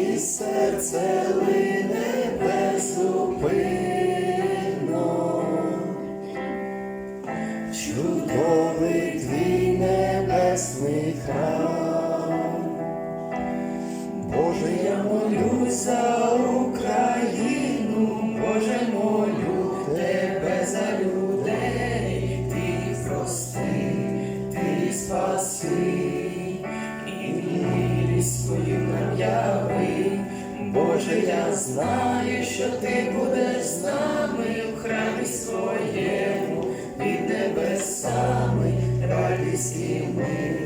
і серце лине безупинно, чудовий твій небесний храм, Боже, я молюся. Знаю, що ти будеш з нами в храмі своєму, під небесами, радість і мир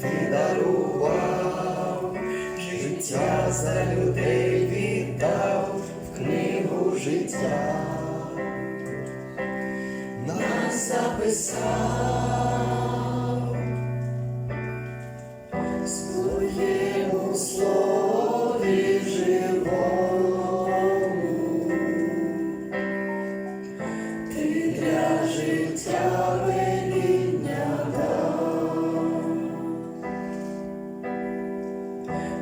ти дарував, життя за людей віддав в книгу життя, нас записав. Своєму слові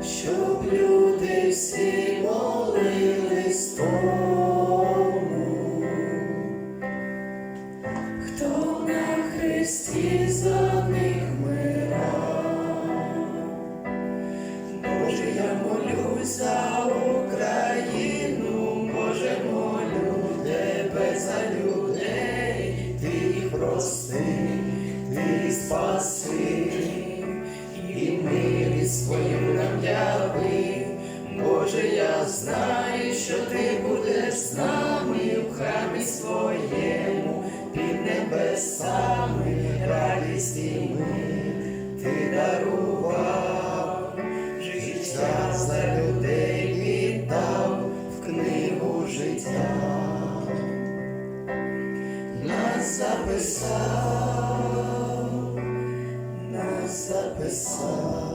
щоб люди всі молились тому, хто на хресті за них мирав. Боже, я молюсь за Україну, Боже, молю тебе за людей, ти їх прости, ти спаси, знаю, що ти будеш з нами в храмі своєму, під небесами, радість і мир ти дарував, життя за людей віддав в книгу життя, нас записав, нас записав.